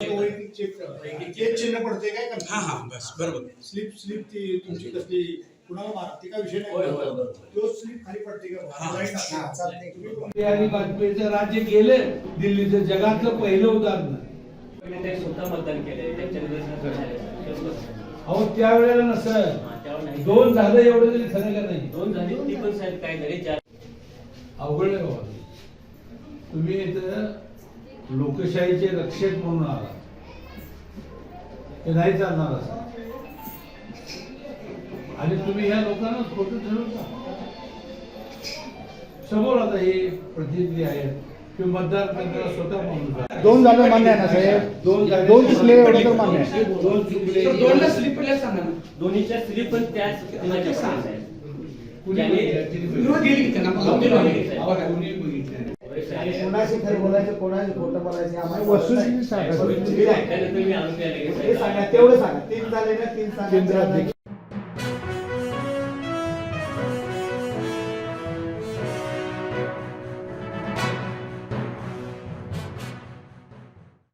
वैयक्तिक check check चिन्ह पडते काय का हा हा बस बरोबर. स्लिप स्लिप ती तुमची कसली कुणाला मारा ती काय विषय नाही. तो स्लिप खाली पडते का? हा. आणि वाजपेयीचं राज्य गेलं दिल्लीचं जगातलं पहिलं उदाहरण. ते स्वतः मतदान केले त्यांच्या अहो त्यावेळेला नसतं दोन झालं एवढं तरी खरं का नाही? दोन झाली ती पण साहेब काय झाली चार अवघड आहे बाबा. तुम्ही इथं लोकशाहीचे रक्षक म्हणून आला. हे नाही चालणार असं. आणि तुम्ही ह्या लोकांना खोटं ठरवता समोर आता हे प्रतिनिधी आहेत मतदार स्वतः म्हणून दोन झालं मान्य आहे ना साहेब? दोन झाले. दोन चुकले एवढं तर मान्य आहे. दोन चुकले दोनला स्लिप सांगा ना. दोन्हीच्या स्लिप पण त्याच ह्याच्या. कुणी ज्याने-? विरोध त्यांना. कुणी होय, साहेब. कोणाशी खरं बोलायचं कोणाशी खोटं बोलायचं आम्हाला वस्तुस्थिती सांगा. वस्तुस्थिती हे तेवढं सांगा तीन झाले ना तीन सांगा.